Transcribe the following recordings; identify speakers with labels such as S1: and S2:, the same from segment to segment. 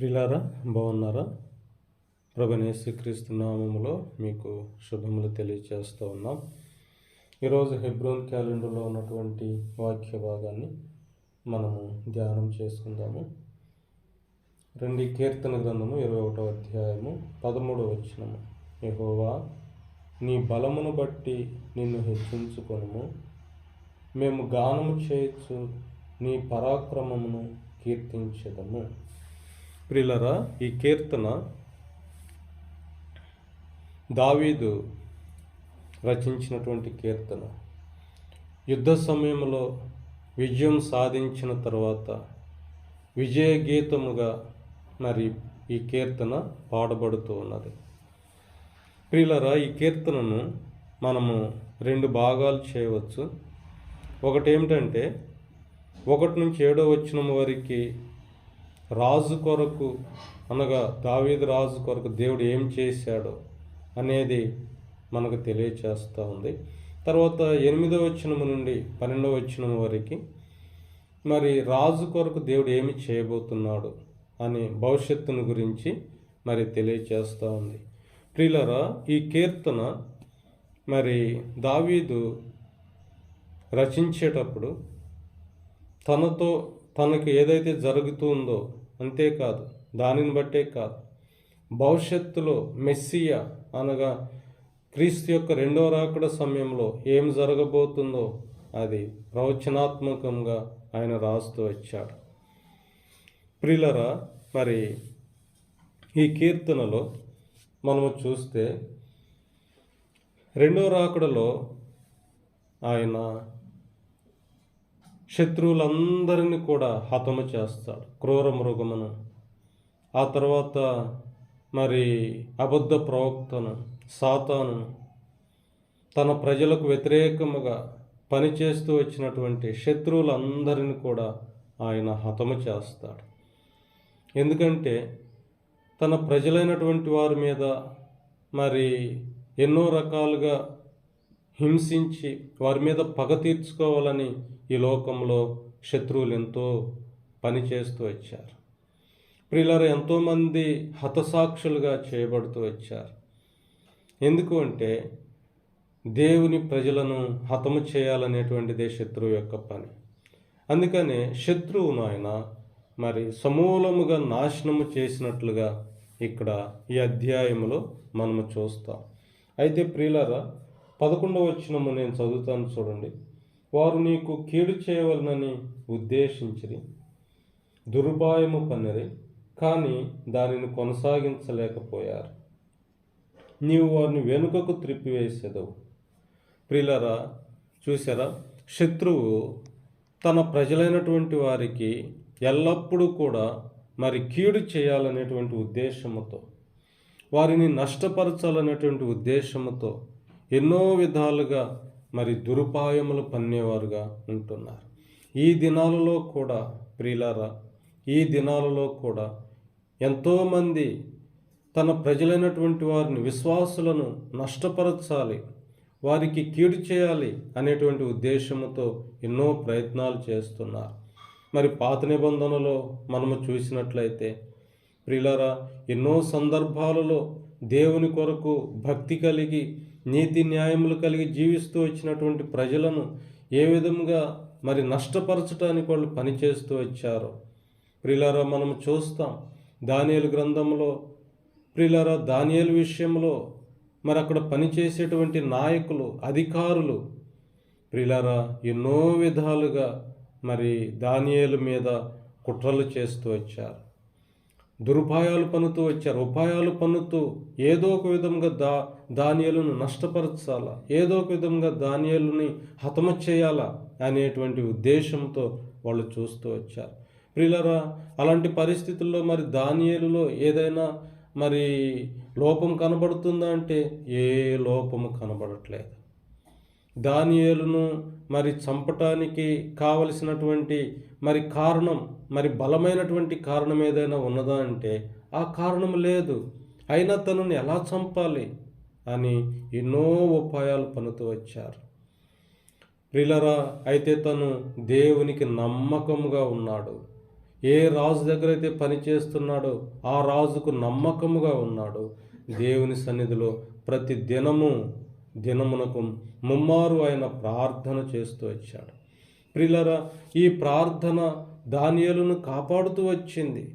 S1: ప్రిలారా బాగున్నారా? ప్రభనేశ్వరీక్రీస్తు నామములో మీకు శుభములు తెలియజేస్తూ ఉన్నాం. ఈరోజు హెబ్రోన్ క్యాలెండర్లో ఉన్నటువంటి వాక్య భాగాన్ని మనము ధ్యానం చేసుకుందాము. రెండు కీర్తన గ్రంథము ఇరవై ఒకటో అధ్యాయము పదమూడవ వచనము. యహోవా నీ బలమును బట్టి నిన్ను హెచ్చించుకొనుము. మేము గానము చేయొచ్చు నీ పరాక్రమమును కీర్తించదము. ప్రిలరా ఈ కీర్తన దావీదు రచించినటువంటి కీర్తన. యుద్ధ సమయంలో విజయం సాధించిన తర్వాత విజయ గీతముగా మరి ఈ కీర్తన పాడబడుతూ ఉన్నది. ప్రియులరా ఈ కీర్తనను మనము రెండు భాగాలు చేయవచ్చు. ఒకటి ఏమిటంటే ఒకటి నుంచి ఏడో వచ్చిన వరకు రాజు కొరకు అనగా దావీదు రాజు కొరకు దేవుడు ఏం చేశాడో అనేది మనకు తెలియచేస్తూ ఉంది. తర్వాత ఎనిమిదవ వచనము నుండి పన్నెండవ వచనము వరకు మరి రాజు కొరకు దేవుడు ఏమి చేయబోతున్నాడు అనే భవిష్యత్తును గురించి మరి తెలియచేస్తూ ఉంది. ప్రియులరా ఈ కీర్తన మరి దావీదు రచించేటప్పుడు తనతో తనకు ఏదైతే జరుగుతుందో అంతేకాదు దానిని బట్టే కాదు. భవిష్యత్తులో మెస్సియా అనగా క్రీస్తు యొక్క రెండవ రాకడ సమయంలో ఏం జరగబోతుందో అది ప్రవచనాత్మకంగా ఆయన రాస్తూ వచ్చాడు. ప్రిలరా మరి ఈ కీర్తనలో మనము చూస్తే రెండో రాకడలో ఆయన శత్రువులందరినీ కూడా హతము చేస్తాడు క్రూర మృగమును. ఆ తర్వాత మరి అబద్ధ ప్రవక్తను సాతాను తన ప్రజలకు వ్యతిరేకముగా పనిచేస్తూ వచ్చినటువంటి శత్రువులందరిని కూడా ఆయన హతము చేస్తాడు. ఎందుకంటే తన ప్రజలైనటువంటి వారి మీద మరి ఎన్నో రకాలుగా హింసించి వారి మీద పగ తీర్చుకోవాలని ఈ లోకంలో శత్రువులు ఎంతో పనిచేస్తూ వచ్చారు. ప్రియులారా ఎంతోమంది హతసాక్షులుగా చేయబడుతూ వచ్చారు. ఎందుకు అంటే దేవుని ప్రజలను హతము చేయాలనేటువంటిదే శత్రువు యొక్క పని. అందుకనే శత్రువును ఆయన మరి సమూలముగా నాశనము చేసినట్లుగా ఇక్కడ ఈ అధ్యాయంలో మనము చూస్తాం. అయితే ప్రియులారా పదకొండవ వచ్చినము నేను చదువుతాను చూడండి. వారు నీకు కీడు చేయవలనని ఉద్దేశించిరి. దురుపాయము పన్నరి కానీ దానిని కొనసాగించలేకపోయారు. నీవు వారిని వెనుకకు త్రిప్పివేసేదవు. ప్రిలరా చూసారా శత్రువు తన ప్రజలైనటువంటి వారికి ఎల్లప్పుడూ కూడా మరి కీడు చేయాలనేటువంటి ఉద్దేశముతో వారిని నష్టపరచాలనేటువంటి ఉద్దేశముతో ఎన్నో విధాలుగా మరి దురుపాయములు పన్నేవారుగా ఉంటున్నారు. ఈ దినాలలో కూడా ప్రియులారా ఈ దినాలలో కూడా ఎంతోమంది తన ప్రజలైనటువంటి వారిని విశ్వాసులను నష్టపరచాలి వారికి కీడు చేయాలి అనేటువంటి ఉద్దేశంతో ఎన్నో ప్రయత్నాలు చేస్తున్నారు. మరి పాత నిబంధనలో మనము చూసినట్లయితే ప్రిలరా ఎన్నో సందర్భాలలో దేవుని కొరకు భక్తి కలిగి నీతి న్యాయములు కలిగి జీవిస్తూ వచ్చినటువంటి ప్రజలను ఏ విధంగా మరి నష్టపరచడానికి వాళ్ళు పనిచేస్తూ వచ్చారో. ప్రిలారా మనం చూస్తాం దానియలు గ్రంథంలో ప్రిలారా దానియలు విషయంలో మరి అక్కడ పనిచేసేటువంటి నాయకులు అధికారులు ప్రిలారా ఎన్నో విధాలుగా మరి దానియలు మీద కుట్రలు చేస్తూ వచ్చారు. దురుపాయాలు పన్నుతూ వచ్చారు. ఉపాయాలు పన్నుతూ ఏదో ఒక విధంగా దా ధాన్యాలను నష్టపరచాలా? ఏదో ఒక విధంగా ధాన్యాలని హతమ చేయాలా? అనేటువంటి ఉద్దేశంతో వాళ్ళు చూస్తూ వచ్చారు. ప్రియులరా అలాంటి పరిస్థితుల్లో మరి ధాన్యాలలో ఏదైనా మరి లోపం కనబడుతుందా అంటే ఏ లోపము కనబడట్లేదు. దానియేలును మరి చంపటానికి కావలసినటువంటి మరి కారణం మరి బలమైనటువంటి కారణం ఏదైనా ఉన్నదా అంటే ఆ కారణం లేదు. అయినా తనని ఎలా చంపాలి అని ఎన్నో ఉపాయాలు పనుతూ వచ్చారు. ప్రిలరా అయితే తను దేవునికి నమ్మకముగా ఉన్నాడు. ఏ రాజు దగ్గర అయితే పని చేస్తున్నాడో ఆ రాజుకు నమ్మకముగా ఉన్నాడు. దేవుని సన్నిధిలో ప్రతి దినము దినమునకు ముమ్మారు ఆయన ప్రార్థన చేస్తూ వచ్చాడు. ప్రిలరా ఈ ప్రార్థన దానియలను కాపాడుతూ వచ్చింది.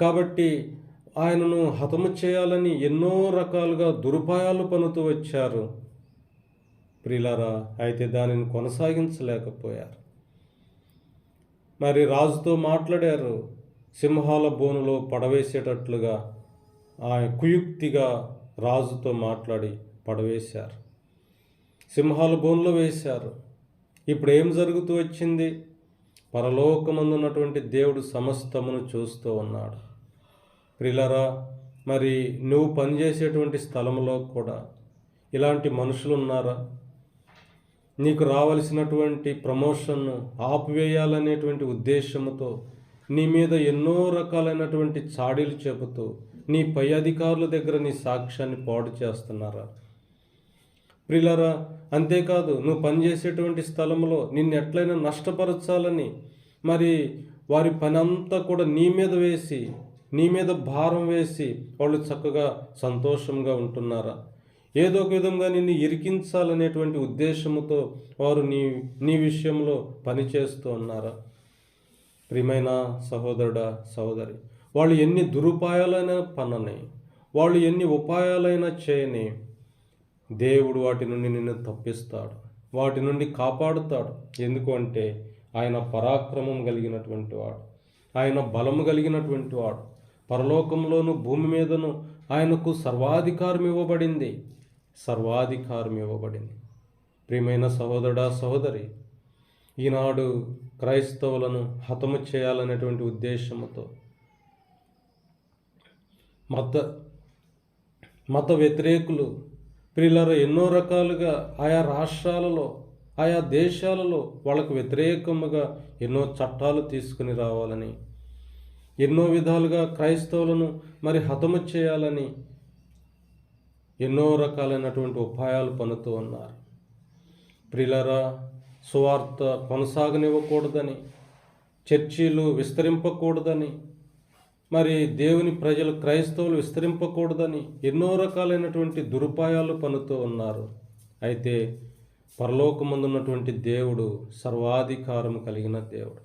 S1: కాబట్టి ఆయనను హతము చేయాలని ఎన్నో రకాలుగా దురుపాయాలు పనుతూ వచ్చారు. ప్రిలరా అయితే దానిని కొనసాగించలేకపోయారు. మరి రాజుతో మాట్లాడారు. సింహాల బోనులో పడవేసేటట్లుగా ఆ కుయుక్తిగా రాజుతో మాట్లాడి పడవేశారు. సింహాల బోన్లో వేశారు. ఇప్పుడు ఏం జరుగుతూ వచ్చింది? పరలోకమందున్నటువంటి దేవుడు సమస్తమును చూస్తూ ఉన్నాడు. ప్రిలరా మరి నువ్వు పనిచేసేటువంటి స్థలంలో కూడా ఇలాంటి మనుషులు ఉన్నారా నీకు రావలసినటువంటి ప్రమోషన్ను ఆపివేయాలనేటువంటి ఉద్దేశంతో నీ మీద ఎన్నో రకాలైనటువంటి చాడీలు చెబుతూ నీ పై అధికారుల దగ్గర నీ సాక్ష్యాన్ని పాడు చేస్తున్నారా? ప్రిలరా అంతేకాదు నువ్వు పనిచేసేటువంటి స్థలంలో నిన్ను ఎట్లయినా నష్టపరచాలని మరి వారి పని అంతా కూడా నీ మీద వేసి నీ మీద భారం వేసి వాళ్ళు చక్కగా సంతోషంగా ఉంటున్నారా? ఏదో ఒక విధంగా నిన్ను ఇరికించాలనేటువంటి ఉద్దేశంతో వారు నీ నీ విషయంలో పనిచేస్తూ ఉన్నారా? ప్రియమైన సహోదరుడా సహోదరి వాళ్ళు ఎన్ని దురుపాయాలైనా పన్నని వాళ్ళు ఎన్ని ఉపాయాలైనా చేయని దేవుడు వాటి నుండి నిన్ను తప్పిస్తాడు. వాటి నుండి కాపాడుతాడు. ఎందుకు అంటే ఆయన పరాక్రమం కలిగినటువంటి వాడు. ఆయన బలము కలిగినటువంటి వాడు. పరలోకంలోను భూమి మీదను ఆయనకు సర్వాధికారం ఇవ్వబడింది. సర్వాధికారం ఇవ్వబడింది. ప్రియమైన సహోదరుడా సహోదరి ఈనాడు క్రైస్తవులను హతము చేయాలనేటువంటి ఉద్దేశంతో మత మత వ్యతిరేకులు ప్రియులర ఎన్నో రకాలుగా ఆయా రాష్ట్రాలలో ఆయా దేశాలలో వాళ్ళకు వ్యతిరేకముగా ఎన్నో చట్టాలు తీసుకుని రావాలని ఎన్నో విధాలుగా క్రైస్తవులను మరి హతము చేయాలని ఎన్నో రకాలైనటువంటి ఉపాయాలు పనుతూ ఉన్నారు. ప్రిలరా సువార్త కొనసాగనివ్వకూడదని చర్చీలు విస్తరింపకూడదని మరి దేవుని ప్రజలు క్రైస్తవులు విస్తరింపకూడదని ఎన్నో రకాలైనటువంటి దురుపాయాలు పనుతూ ఉన్నారు. అయితే పరలోకమందున్నటువంటి దేవుడు సర్వాధికారం కలిగిన దేవుడు.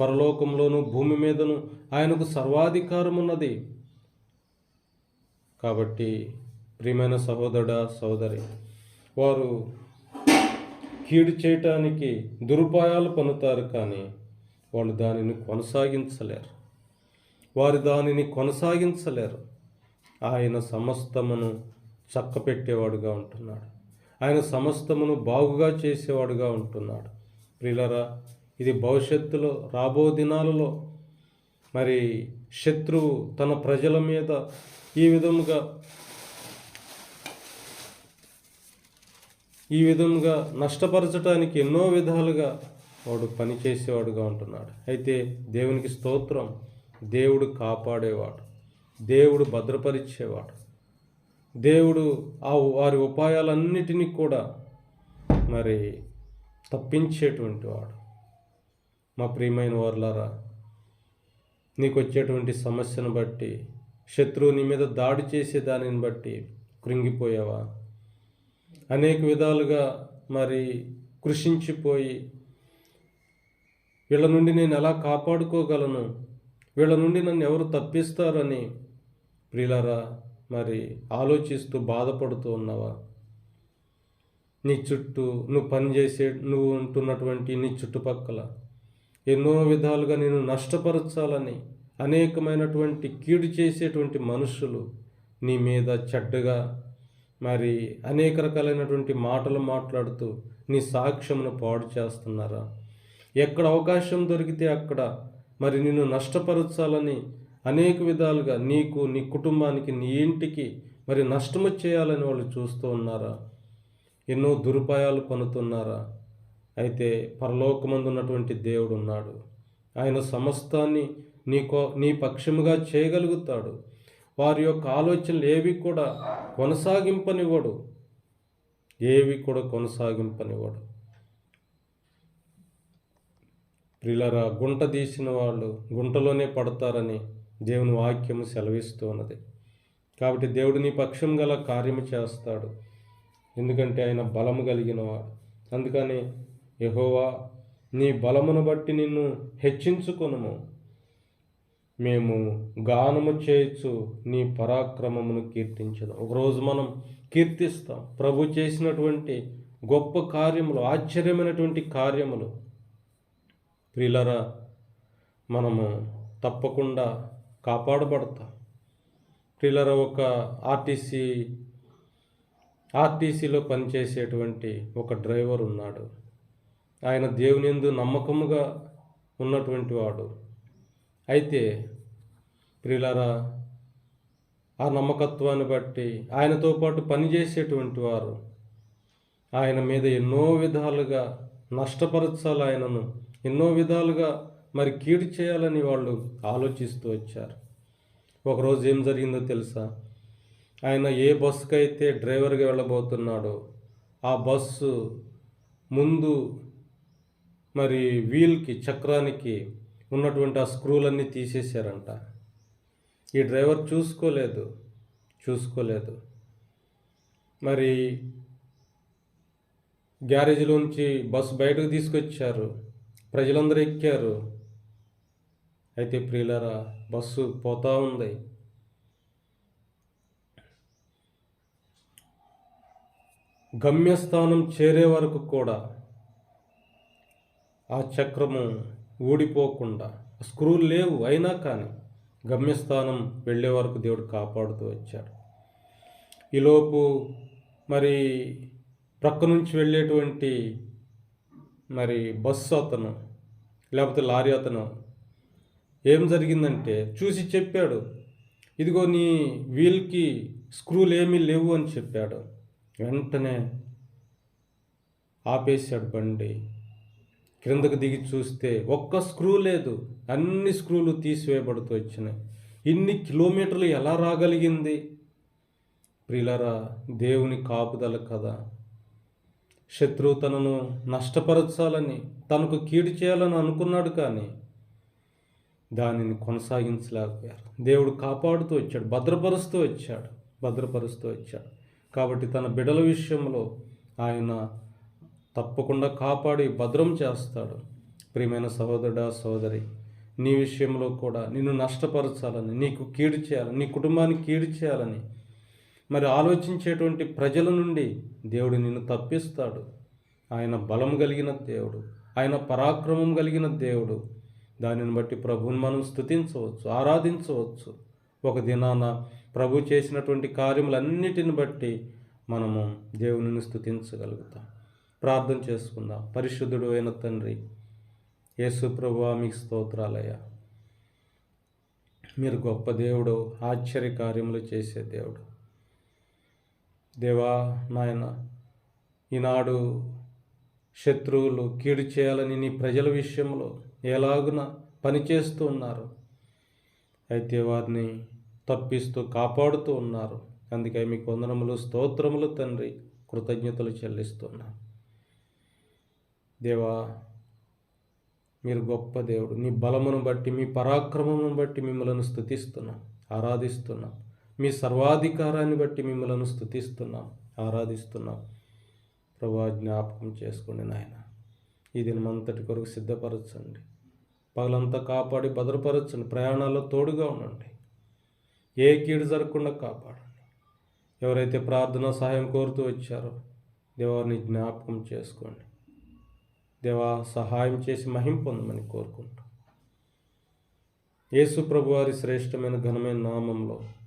S1: పరలోకంలోను భూమి మీదను ఆయనకు సర్వాధికారం ఉన్నది కాబట్టి ప్రియమైన సహోదరుడ సోదరి వారు కీడు చేయటానికి దురుపాయాలు పనుతారు కానీ వాళ్ళు దానిని కొనసాగించలేరు. వారు దానిని కొనసాగించలేరు. ఆయన సమస్తమును చక్కపెట్టేవాడుగా ఉంటున్నాడు. ఆయన సమస్తమును బాగుగా చేసేవాడుగా ఉంటున్నాడు. ప్రిలరా ఇది భవిష్యత్తులో రాబో దినాలలో మరి శత్రువు తన ప్రజల మీద ఈ విధముగా ఈ విధంగా నష్టపరచడానికి ఎన్నో విధాలుగా వాడు పనిచేసేవాడుగా ఉంటున్నాడు. అయితే దేవునికి స్తోత్రం. దేవుడు కాపాడేవాడు. దేవుడు భద్రపరిచేవాడు. దేవుడు ఆ వారి ఉపాయాలన్నిటినీ కూడా మరి తప్పించేటువంటి వాడు. మా ప్రియమైన వారులారా నీకు వచ్చేటువంటి సమస్యను బట్టి శత్రువు నీ మీద దాడి చేసే దానిని బట్టి కృంగిపోయావా? అనేక విధాలుగా మరి కృషించిపోయి వీళ్ళ నుండి నేను ఎలా కాపాడుకోగలను? వీళ్ళ నుండి నన్ను ఎవరు తప్పిస్తారని ప్రియులరా మరి ఆలోచిస్తూ బాధపడుతూ ఉన్నావా? నీ చుట్టూ నువ్వు పనిచేసే నువ్వు ఉంటున్నటువంటి నీ చుట్టుపక్కల ఎన్నో విధాలుగా నేను నష్టపరచాలని అనేకమైనటువంటి కీడు చేసేటువంటి మనుషులు నీ మీద చెడ్డగా మరి అనేక రకాలైనటువంటి మాటలు మాట్లాడుతూ నీ సాక్ష్యమును పాడు చేస్తున్నారా? ఎక్కడ అవకాశం దొరికితే అక్కడ మరి నిన్ను నష్టపరచాలని అనేక విధాలుగా నీకు నీ కుటుంబానికి నీ ఇంటికి మరి నష్టము చేయాలని వాళ్ళు చూస్తూ ఉన్నారా? ఎన్నో దురుపాయాలు పనుతున్నారా? అయితే పరలోకమందున్నటువంటి దేవుడు ఉన్నాడు. ఆయన సమస్తాన్ని నీకో నీ పక్షముగా చేయగలుగుతాడు. వారి యొక్క ఆలోచనలు ఏవి కూడా కొనసాగింపనివ్వడు. ఏవి కూడా కొనసాగింపనివ్వడు. ప్రిలరా గుంట తీసిన వాళ్ళు గుంటలోనే పడతారని దేవుని వాక్యము సెలవిస్తున్నది. కాబట్టి దేవుడు నీ పక్షం గల కార్యము చేస్తాడు. ఎందుకంటే ఆయన బలము కలిగినవాడు. అందుకని యహోవా నీ బలమును బట్టి నిన్ను హెచ్చించుకొనుము. మేము గానము చేయొచ్చు నీ పరాక్రమమును కీర్తించదు ఒకరోజు మనం కీర్తిస్తాం. ప్రభు చేసినటువంటి గొప్ప కార్యములు ఆశ్చర్యమైనటువంటి కార్యములు ప్రిలరా మనము తప్పకుండా కాపాడబడతాం ప్రియులరా ఒక ఆర్టీసీ ఆర్టీసీలో పనిచేసేటువంటి ఒక డ్రైవర్ ఉన్నాడు. ఆయన దేవుని ఎందు నమ్మకముగా ఉన్నటువంటి వాడు. అయితే ప్రియులరా ఆ నమ్మకత్వాన్ని బట్టి ఆయనతో పాటు పనిచేసేటువంటి వారు ఆయన మీద ఎన్నో విధాలుగా నష్టపరచాలి ఆయనను ఎన్నో విధాలుగా మరి కీడు చేయాలని వాళ్ళు ఆలోచిస్తూ వచ్చారు. ఒకరోజు ఏం జరిగిందో తెలుసా? ఆయన ఏ బస్సుకి అయితే డ్రైవర్గా వెళ్ళబోతున్నాడో ఆ బస్సు ముందు మరి వీల్కి చక్రానికి ఉన్నటువంటి ఆ స్క్రూలన్నీ తీసేశారంట. ఈ డ్రైవర్ చూసుకోలేదు చూసుకోలేదు. మరి గ్యారేజ్లోంచి బస్సు బయటకు తీసుకొచ్చారు. ప్రజలందరూ ఎక్కారు. అయితే ప్రియులరా బస్సు పోతా ఉంది. గమ్యస్థానం చేరే వరకు కూడా ఆ చక్రము ఊడిపోకుండా స్క్రూలు లేవు అయినా కానీ గమ్యస్థానం వెళ్ళే వరకు దేవుడు కాపాడుతూ వచ్చాడు. ఈలోపు మరి ప్రక్క నుంచి వెళ్ళేటువంటి మరి బస్సు అతను లేకపోతే లారీ అతను ఏం జరిగిందంటే చూసి చెప్పాడు. ఇదిగో నీ వీల్కి స్క్రూలు ఏమీ లేవు అని చెప్పాడు. వెంటనే ఆపేశాడు బండి. క్రిందకు దిగి చూస్తే ఒక్క స్క్రూ లేదు. అన్ని స్క్రూలు తీసివేయబడుతూ వచ్చినాయి. ఇన్ని కిలోమీటర్లు ఎలా రాగలిగింది? ప్రిలరా దేవుని కాపుదల కదా శత్రువు తనను నష్టపరచాలని తనకు కీడు చేయాలని అనుకున్నాడు కానీ దానిని కొనసాగించలేకపోయారు. దేవుడు కాపాడుతూ వచ్చాడు భద్రపరుస్తూ వచ్చాడు భద్రపరుస్తూ వచ్చాడు. కాబట్టి తన బిడల విషయంలో ఆయన తప్పకుండా కాపాడి భద్రం చేస్తాడు. ప్రియమైన సహోదరుడా సోదరి నీ విషయంలో కూడా నిన్ను నష్టపరచాలని నీకు కీడు చేయాలని నీ కుటుంబానికి కీడు చేయాలని మరి ఆలోచించేటువంటి ప్రజల నుండి దేవుడు నిన్ను తప్పిస్తాడు. ఆయన బలం కలిగిన దేవుడు ఆయన పరాక్రమం కలిగిన దేవుడు. దానిని బట్టి ప్రభువుని మనం స్థుతించవచ్చు ఆరాధించవచ్చు. ఒక దినాన ప్రభు చేసినటువంటి కార్యములన్నిటిని బట్టి మనము దేవునిని స్థుతించగలుగుతాం ప్రార్థన చేసుకుందాం. పరిశుద్ధుడు అయిన తండ్రి యేసు ప్రభు మీకు స్తోత్రాలయ మీరు గొప్ప దేవుడు ఆశ్చర్య కార్యములు చేసే దేవుడు. దేవా నాయన ఈనాడు శత్రువులు కీడు చేయాలని నీ ప్రజల విషయంలో ఎలాగున పనిచేస్తూ ఉన్నారు. అయితే వారిని తప్పిస్తూ కాపాడుతూ ఉన్నారు. అందుకే మీకు వందనములు స్తోత్రములు తండ్రి కృతజ్ఞతలు చెల్లిస్తున్నాను దేవా మీరు గొప్ప దేవుడు. నీ బలమును బట్టి మీ పరాక్రమమును బట్టి మిమ్మల్ని స్థుతిస్తున్నాం ఆరాధిస్తున్నాం. మీ సర్వాధికారాన్ని బట్టి మిమ్మల్ని స్థుతిస్తున్నాం ఆరాధిస్తున్నాం. ప్రభా జ్ఞాపకం చేసుకోండి నాయన. ఈ దినమంతటి కొరకు సిద్ధపరచండి. పగలంతా కాపాడి భద్రపరచండి. ప్రయాణాల్లో తోడుగా ఉండండి. ఏ కీడు జరగకుండా కాపాడండి. ఎవరైతే ప్రార్థన సహాయం కోరుతూ వచ్చారో దేవాన్ని జ్ఞాపకం చేసుకోండి. దేవా సహాయం చేసి మహిం పొందమని కోరుకుంటాం యేసు ప్రభు వారి శ్రేష్టమైన ఘనమైన నామంలో